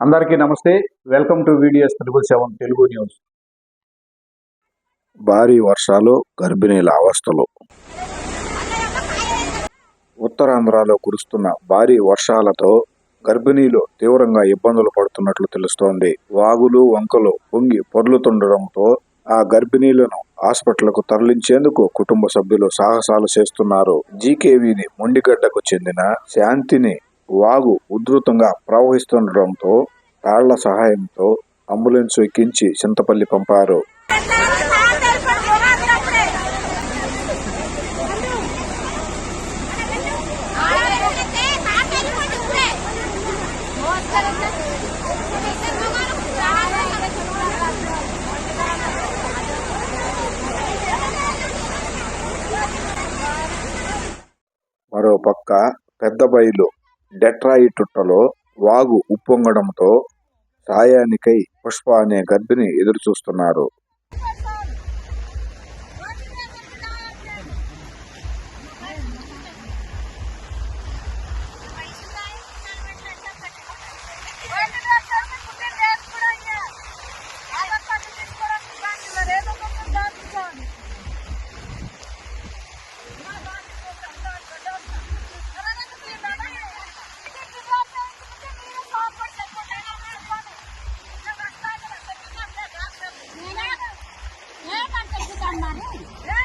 అందరికీ నమస్తే. Welcome to videos triple seven Telugu news భారీ వర్షాలు గర్భిణీల అవస్థలు. ఉత్తరాంధ్రలో కురుస్తున్న భారీ వర్షాలతో గర్భిణీలు తీవ్రంగా ఇబ్బందులు పడుతున్నట్లు తెలుస్తోంది. వాగులు వంకలు పొంగి పొర్లుతుండడంతో ఆ గర్భిణీలను హాస్పిటల్కు తరలించేందుకు కుటుంబ సభ్యులు సాహసాలు చేస్తున్నారు. జీకేవీని మొండిగడ్డకు చెందిన శాంతిని వాగు ఉధృతంగా ప్రవహిస్తుండటంతో తాళ్ళ సహాయంతో అంబులెన్స్ ఎక్కించి చింతపల్లి పంపారు. మరోపక్క పెద్దబైలు డెట్రాయిటుట్టలో వాగు ఉప్పొంగడంతో సాయానికై పుష్ప అనే గర్భిణి ఎదురుచూస్తున్నారు. Hey!